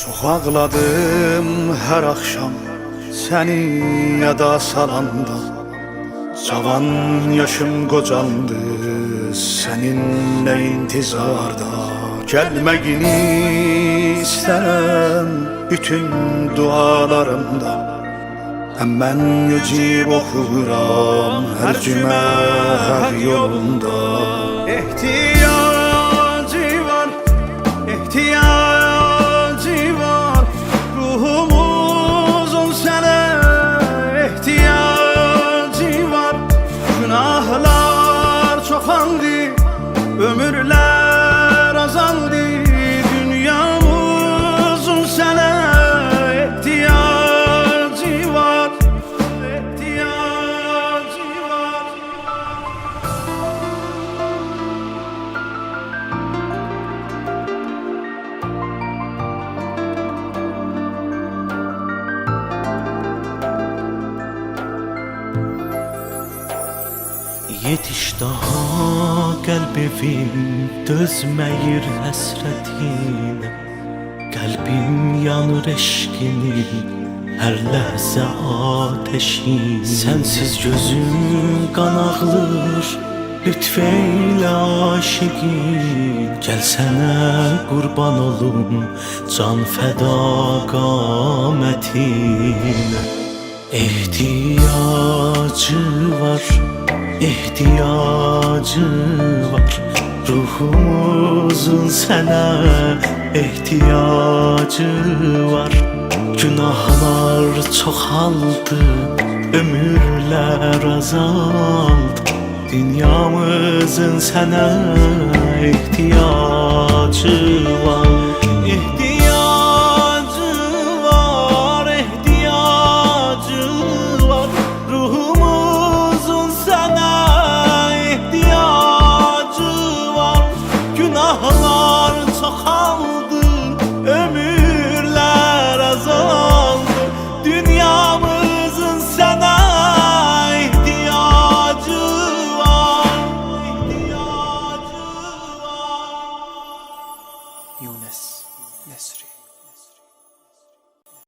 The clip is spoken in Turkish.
Çox ağladım hər axşam səni yada salanda. Cavan yaşım qocaldı səninlə intizarda. Gəlməyini istərəm bütün dualarımda. Həm mən yücib oxuram hər cümə, hər yolunda. Ehtiyacı Günahlar çoxandı, Yetiş daha kalbim dözmeyir hasretine Kalbim yanır eşkinin her ləhzə ateşin. Sensiz gözüm kan ağlır Lütfeyle aşıqin Gəlsənə qurban olum Can fəda qamətinə İhtiyacı var, ihtiyacı var. Ruhumuzun sənə ehtiyacı var. Günahlar çoxaldı, ömürlər azaldı. Dünyamızın sənə ehtiyacı var. İhtiyacı Yunus Nesri.